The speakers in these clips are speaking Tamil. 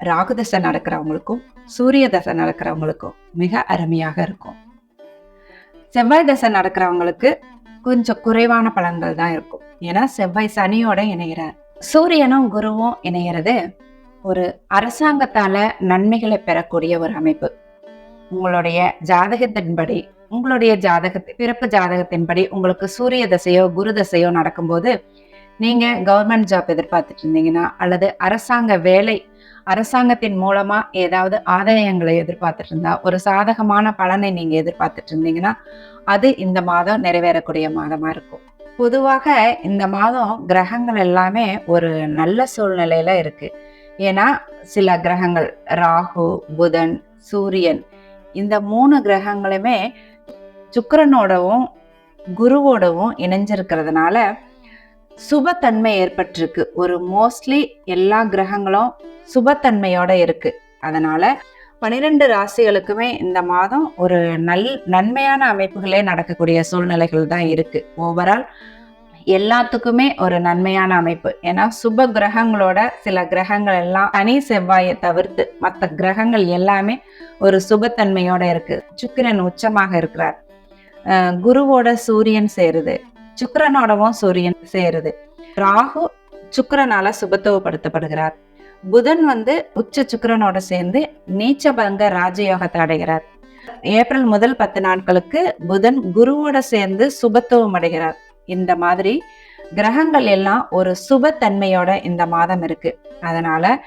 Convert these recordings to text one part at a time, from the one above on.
ராகு தசை நடக்கிறவங்களுக்கும் சூரிய தசை நடக்கிறவங்களுக்கும் மிக அருமையாக இருக்கும். செவ்வாய் தசை நடக்கிறவங்களுக்கு கொஞ்சம் குறைவான பலன்கள் தான் இருக்கும். ஏன்னா செவ்வாய் சனியோட இணைகிறார் சூரியனும் குருவும் இணைகிறது ஒரு அரசாங்கத்தால நன்மைகளை பெறக்கூடிய ஒரு அமைப்பு. உங்களுடைய ஜாதகத்தின்படி உங்களுடைய ஜாதகத்தை பிறப்பு ஜாதகத்தின்படி உங்களுக்கு சூரிய தசையோ குரு தசையோ நடக்கும்போது நீங்க கவர்மெண்ட் ஜாப் எதிர்பார்த்துட்டு இருந்தீங்கன்னா அல்லது அரசாங்க வேலை அரசாங்கத்தின் மூலமா ஏதாவது ஆதாயங்களை எதிர்பார்த்துட்டு இருந்தா ஒரு சாதகமான பலனை நீங்க எதிர்பார்த்துட்டு இருந்தீங்கன்னா அது இந்த மாதம் நிறைவேறக்கூடிய மாதமா இருக்கும். பொதுவாக இந்த மாதம் கிரகங்கள் எல்லாமே ஒரு நல்ல சூழ்நிலையில இருக்கு. ஏன்னா சில கிரகங்கள் ராகு புதன் சூரியன் இந்த மூணு கிரகங்களுமே சுக்கரனோடவும் குருவோடவும் இணைஞ்சிருக்கிறதுனால சுபத்தன்மை ஏற்பட்டிருக்கு. ஒரு மோஸ்ட்லி எல்லா கிரகங்களும் சுபத்தன்மையோட இருக்கு. அதனால பனிரெண்டு ராசிகளுக்குமே இந்த மாதம் ஒரு நல் நன்மையான அமைப்புகளே நடக்கக்கூடிய சூழ்நிலைகள் தான் இருக்கு. ஓவரால் எல்லாத்துக்குமே ஒரு நன்மையான அமைப்பு. ஏன்னா சுப கிரகங்களோட சில கிரகங்கள் எல்லாம் தனி செவ்வாயை தவிர்த்து மற்ற கிரகங்கள் எல்லாமே ஒரு சுபத்தன்மையோட இருக்கு. சுக்கிரன் உச்சமாக இருக்கிறார். குருவோட சூரியன் சேருது. சுக்கரனோடவும் சூரியன் சேருது. ராகு சுக்கரனால சுபத்துவப்படுத்தப்படுகிறார். புதன் வந்து உச்ச சுக்கரனோட சேர்ந்து நீச்சபங்க ராஜயோகத்தை அடைகிறார். ஏப்ரல் முதல் பத்து நாட்களுக்கு புதன் குருவோட சேர்ந்து சுபத்துவம் அடைகிறார். இந்த மாதிரி கிரகங்கள் எல்லாம் ஒரு சுபத்தன்மையோட இந்த மாதம் இருக்கு. அதனால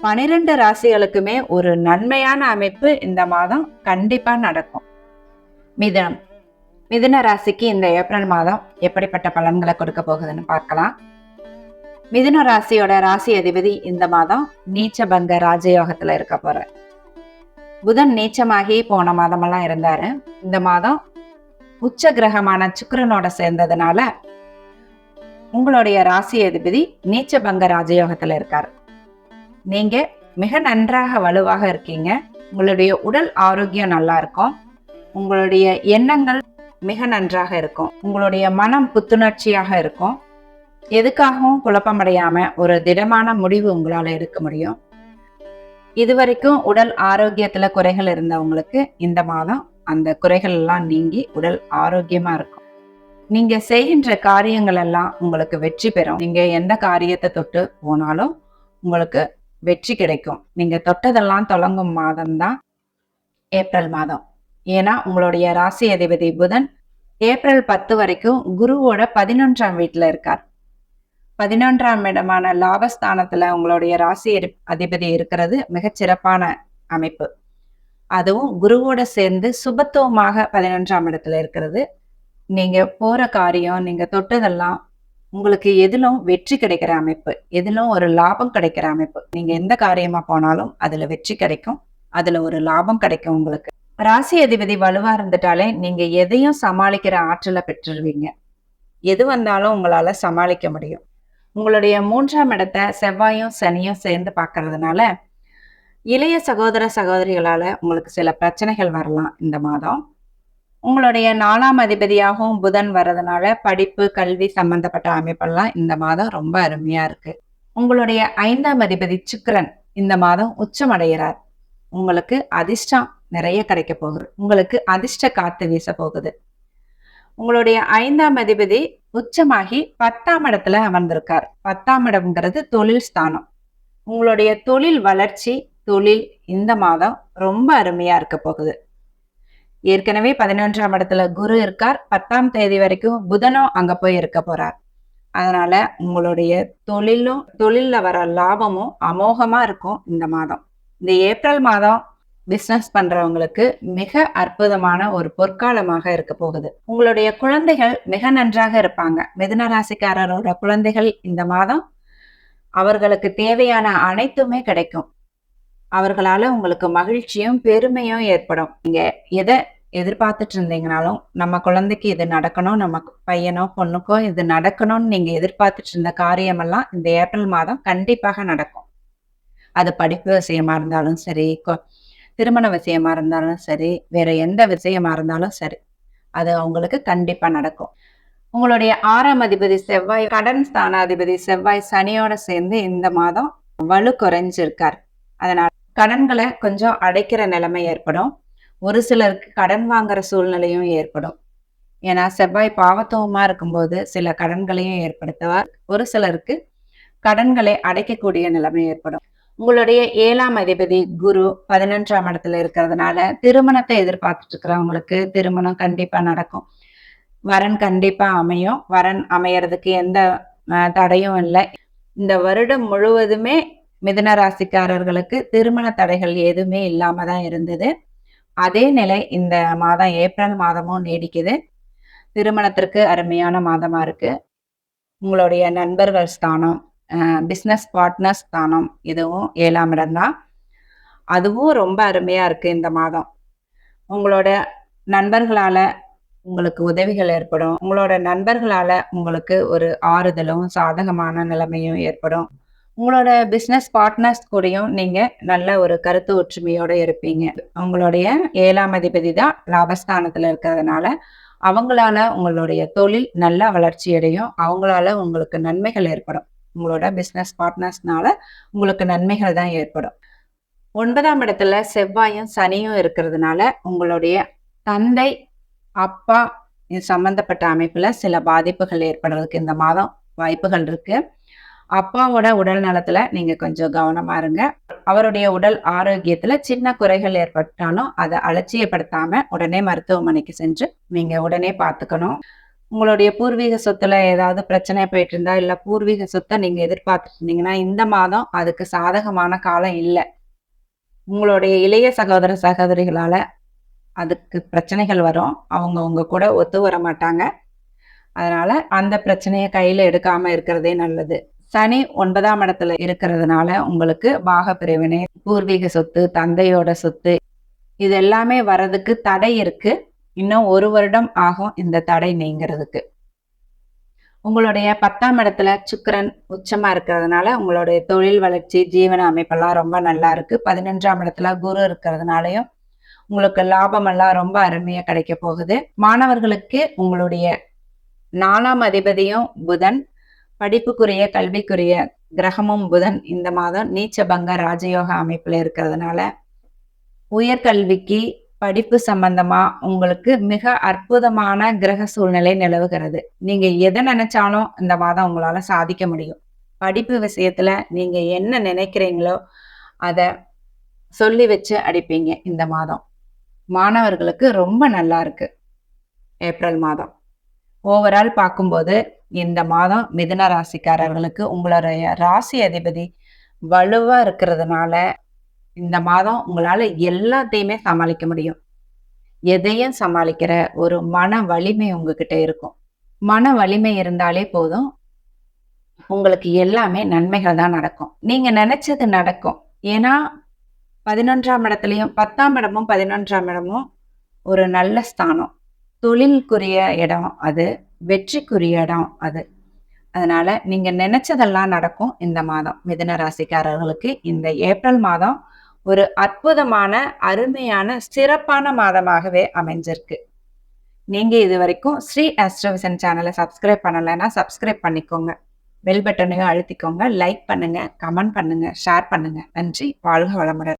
பனிரெண்டு ராசிகளுக்குமே ஒரு நன்மையான அமைப்பு இந்த மாதம் கண்டிப்பா நடக்கும். மிதனம். மிதுன ராசிக்கு இந்த ஏப்ரல் மாதம் எப்படிப்பட்ட பலன்களை கொடுக்க போகுதுன்னு பார்க்கலாம். மிதுன ராசியோட ராசி அதிபதி இந்த மாதம் நீச்சபங்க ராஜயோகத்துல இருக்க போற புதன் நீச்சமாகி போன மாதமெல்லாம் இருந்தாரு. இந்த மாதம் உச்ச கிரகமான சுக்கரனோட சேர்ந்ததுனால உங்களுடைய ராசி அதிபதி நீச்சபங்க ராஜயோகத்துல இருக்காரு. நீங்க மிக நன்றாக வலுவாக இருக்கீங்க. உங்களுடைய உடல் ஆரோக்கியம் நல்லா இருக்கும். உங்களுடைய எண்ணங்கள் மிக நன்றாக இருக்கும். உங்களுடைய மனம் புத்துணர்ச்சியாக இருக்கும். எதுக்காகவும் குழப்பமடையாம ஒரு திடமான முடிவு உங்களால் எடுக்க முடியும். இதுவரைக்கும் உடல் ஆரோக்கியத்துல குறைகள் இருந்தவங்களுக்கு இந்த மாதம் அந்த குறைகள் எல்லாம் நீங்கி உடல் ஆரோக்கியமா இருக்கும். நீங்க செய்கின்ற காரியங்கள் எல்லாம் உங்களுக்கு வெற்றி பெறும். நீங்க எந்த காரியத்தை தொட்டு போனாலும் உங்களுக்கு வெற்றி கிடைக்கும். நீங்க தொட்டதெல்லாம் தொடங்கும் மாதம் தான் ஏப்ரல் மாதம். ஏன்னா உங்களுடைய ராசி அதிபதி புதன் ஏப்ரல் பத்து வரைக்கும் குருவோட பதினொன்றாம் வீட்டில் இருக்கார். பதினொன்றாம் இடமான லாபஸ்தானத்துல உங்களுடைய ராசி அதி- அதிபதி இருக்கிறது மிகச்சிறப்பான அமைப்பு. அதுவும் குருவோட சேர்ந்து சுபத்துவமாக பதினொன்றாம் இடத்துல இருக்கிறது. நீங்க போற காரியம் நீங்க தொட்டதெல்லாம் உங்களுக்கு எதிலும் வெற்றி கிடைக்கிற அமைப்பு. எதிலும் ஒரு லாபம் கிடைக்கிற அமைப்பு. நீங்க எந்த காரியமா போனாலும் அதுல வெற்றி கிடைக்கும். அதுல ஒரு லாபம் கிடைக்கும் உங்களுக்கு. ராசி அதிபதி வலுவா இருந்துட்டாலே நீங்க எதையும் சமாளிக்கிற ஆற்றலை பெற்றுருவீங்க. எது வந்தாலும் உங்களால சமாளிக்க முடியும். உங்களுடைய மூன்றாம் இடத்தை செவ்வாயும் சனியும் சேர்ந்து பார்க்கறதுனால இளைய சகோதர சகோதரிகளால உங்களுக்கு சில பிரச்சனைகள் வரலாம் இந்த மாதம். உங்களுடைய நாலாம் அதிபதியாகவும் புதன் வர்றதுனால படிப்பு கல்வி சம்பந்தப்பட்ட அமைப்பெல்லாம் இந்த மாதம் ரொம்ப அருமையா இருக்கு. உங்களுடைய ஐந்தாம் அதிபதி சுக்கரன் இந்த மாதம் உச்சம் அடைகிறார். உங்களுக்கு அதிர்ஷ்டம் நிறைய கிடைக்க போகுது. உங்களுக்கு அதிர்ஷ்ட காத்து வீச போகுது. உங்களுடைய ஐந்தாம் அதிபதி உச்சமாகி பத்தாம் இடத்துல அமர்ந்திருக்கார். பத்தாம் இடம்ங்கிறது தொழில் ஸ்தானம். உங்களுடைய தொழில் வளர்ச்சி தொழில் இந்த மாதம் ரொம்ப அருமையா இருக்க போகுது. ஏற்கனவே பதினொன்றாம் இடத்துல குரு இருக்கார். பத்தாம் தேதி வரைக்கும் புதனும் அங்க போய் இருக்க போறார். அதனால உங்களுடைய தொழிலும் தொழில்ல வர லாபமும் அமோகமா இருக்கும் இந்த மாதம். இந்த ஏப்ரல் மாதம் பிஸ்னஸ் பண்றவங்களுக்கு மிக அற்புதமான ஒரு பொற்காலமாக இருக்க போகுது. உங்களுடைய குழந்தைகள் மிக நன்றாக இருப்பாங்க. மிதுன ராசிக்காரரோட குழந்தைகள் இந்த மாதம் அவர்களுக்கு தேவையான அனைத்துமே கிடைக்கும். அவர்களால உங்களுக்கு மகிழ்ச்சியும் பெருமையும் ஏற்படும். நீங்க எதை எதிர்பார்த்துட்டு இருந்தீங்கனாலும் நம்ம குழந்தைக்கு இது நடக்கணும் நம்ம பையனோ பொண்ணுக்கோ இது நடக்கணும்னு நீங்க எதிர்பார்த்துட்டு இருந்த காரியமெல்லாம் இந்த ஏப்ரல் மாதம் கண்டிப்பாக நடக்கும். அது படிப்பு விஷயமா இருந்தாலும் சரி திருமண விஷயமா இருந்தாலும் சரி வேற எந்த விஷயமா இருந்தாலும் சரி அது அவங்களுக்கு கண்டிப்பா நடக்கும். உங்களுடைய ஆறாம் அதிபதி செவ்வாய் கடன் ஸ்தானாதிபதி செவ்வாய் சனியோட சேர்ந்து இந்த மாதம் வலு குறைஞ்சிருக்கார். அதனால கடன்களை கொஞ்சம் அடைக்கிற நிலைமை ஏற்படும். ஒரு சிலருக்கு கடன் வாங்குற சூழ்நிலையும் ஏற்படும். ஏன்னா செவ்வாய் பாவத்துவமா இருக்கும்போது சில கடன்களையும் ஏற்படுத்துவார். ஒரு சிலருக்கு கடன்களை அடைக்கக்கூடிய நிலைமை ஏற்படும். உங்களுடைய ஏழாம் அதிபதி குரு பதினொன்றாம் இடத்துல இருக்கிறதுனால திருமணத்தை எதிர்பார்த்துட்டு இருக்கிறவங்களுக்கு திருமணம் கண்டிப்பா நடக்கும். வரன் கண்டிப்பா அமையும். வரன் அமையறதுக்கு எந்த தடையும் இல்லை. இந்த வருடம் முழுவதுமே மிதன ராசிக்காரர்களுக்கு திருமண தடைகள் எதுவுமே இல்லாம தான் இருந்தது. அதே நிலை இந்த மாதம் ஏப்ரல் மாதமும் நீடிக்குது. திருமணத்திற்கு அருமையான மாதமா இருக்கு. உங்களுடைய நண்பர்கள் ஸ்தானம் பிஸ்னஸ் பார்ட்னர் ஸ்தானம். இதுவும் ஏழாம் இடம்தான் அதுவும் ரொம்ப அருமையாக இருக்குது இந்த மாதம். உங்களோட நண்பர்களால் உங்களுக்கு உதவிகள் ஏற்படும். உங்களோட நண்பர்களால் உங்களுக்கு ஒரு ஆறுதலும் சாதகமான நிலைமையும் ஏற்படும். உங்களோட பிஸ்னஸ் பார்ட்னர்ஸ் கூடயும் நீங்கள் நல்ல ஒரு கருத்து ஒற்றுமையோட இருப்பீங்க. உங்களுடைய ஏழாம் அதிபதி தான் லாபஸ்தானத்தில் இருக்கிறதுனால அவங்களால உங்களுடைய தொழில் நல்ல வளர்ச்சி அடையும். அவங்களால உங்களுக்கு நன்மைகள் ஏற்படும். உங்களோட பிஸ்னஸ் பார்ட்னர்ஸ்னால உங்களுக்கு நன்மைகள் தான் ஏற்படும். ஒன்பதாம் இடத்துல செவ்வாயும் சனியும் இருக்கிறதுனால உங்களுடைய தந்தை அப்பா சம்பந்தப்பட்ட அமைப்புல சில பாதிப்புகள் ஏற்படுறதுக்கு இந்த மாதம் வாய்ப்புகள் இருக்கு. அப்பாவோட உடல் நலத்துல நீங்க கொஞ்சம் கவனமா இருங்க. அவருடைய உடல் ஆரோக்கியத்துல சின்ன குறைகள் ஏற்பட்டாலும் அதை அலட்சியப்படுத்தாம உடனே மருத்துவமனைக்கு சென்று நீங்க உடனே பார்த்துக்கணும். உங்களுடைய பூர்வீக சொத்துல ஏதாவது பிரச்சனை போயிட்டு இருந்தா இல்ல பூர்வீக சொத்தை நீங்க எதிர்பார்த்துட்டு இருந்தீங்கன்னா இந்த மாதம் அதுக்கு சாதகமான காலம் இல்லை. உங்களுடைய இளைய சகோதர சகோதரிகளால அதுக்கு பிரச்சனைகள் வரும். அவங்க உங்க கூட ஒத்து வர மாட்டாங்க. அதனால அந்த பிரச்சனையை கையில எடுக்காம இருக்கிறதே நல்லது. சனி ஒன்பதாம் இடத்துல இருக்கிறதுனால உங்களுக்கு பாக பிரிவினை பூர்வீக சொத்து தந்தையோட சொத்து இது எல்லாமே வர்றதுக்கு தடை இருக்கு. இன்னும் ஒரு வருடம் ஆகும் இந்த தடை நீங்கிறதுக்கு. உங்களுடைய பத்தாம் இடத்துல சுக்கரன் உச்சமா இருக்கிறதுனால உங்களுடைய தொழில் வளர்ச்சி ஜீவன அமைப்பெல்லாம் ரொம்ப நல்லா இருக்கு. பதினஞ்சாம் இடத்துல குரு இருக்கிறதுனாலையும் உங்களுக்கு லாபம் எல்லாம் ரொம்ப அருமையா கிடைக்க போகுது. மாணவர்களுக்கு உங்களுடைய நாலாம் அதிபதியும் புதன் படிப்புக்குரிய கல்விக்குரிய கிரகமும் புதன் இந்த மாதம் நீச்சபங்க ராஜயோக அமைப்புல இருக்கிறதுனால உயர்கல்விக்கு படிப்பு சம்பந்தமா உங்களுக்கு மிக அற்புதமான கிரக சூழ்நிலை நிலவுகிறது. நீங்க எதை நினைச்சாலும் இந்த மாதம் உங்களால சாதிக்க முடியும். படிப்பு விஷயத்துல நீங்க என்ன நினைக்கிறீங்களோ அத சொல்லி வச்சு அடிப்பீங்க இந்த மாதம். மாணவர்களுக்கு ரொம்ப நல்லா இருக்கு ஏப்ரல் மாதம். ஓவரால் பார்க்கும்போது இந்த மாதம் மிதுன ராசிக்காரர்களுக்கு உங்களுடைய ராசி அதிபதி வலுவா இருக்கிறதுனால இந்த மாதம் உங்களால் எல்லாத்தையுமே சமாளிக்க முடியும். எதையும் சமாளிக்கிற ஒரு மன வலிமை உங்ககிட்ட இருக்கும். மன வலிமை இருந்தாலே போதும். உங்களுக்கு எல்லாமே நன்மைகள் தான் நடக்கும். நீங்க நினைச்சது நடக்கும். ஏன்னா பதினொன்றாம் இடத்துலையும் பத்தாம் இடமும் பதினொன்றாம் இடமும் ஒரு நல்ல ஸ்தானம். தொழிலுக்குரிய இடம் அது வெற்றிக்குரிய இடம் அது. அதனால நீங்க நினைச்சதெல்லாம் நடக்கும் இந்த மாதம். மிதன ராசிக்காரர்களுக்கு இந்த ஏப்ரல் மாதம் ஒரு அற்புதமான அருமையான சிறப்பான மாதமாகவே அமைஞ்சிருக்கு. நீங்க இது வரைக்கும் ஸ்ரீ ஆஸ்ட்ரோவிசன் சேனலை சப்ஸ்கிரைப் பண்ணலைன்னா சப்ஸ்கிரைப் பண்ணிக்கோங்க. பெல் பட்டனையும் அழுத்திக்கோங்க. லைக் பண்ணுங்க கமெண்ட் பண்ணுங்க ஷேர் பண்ணுங்க. நன்றி. வாழ்க வளமுடன்.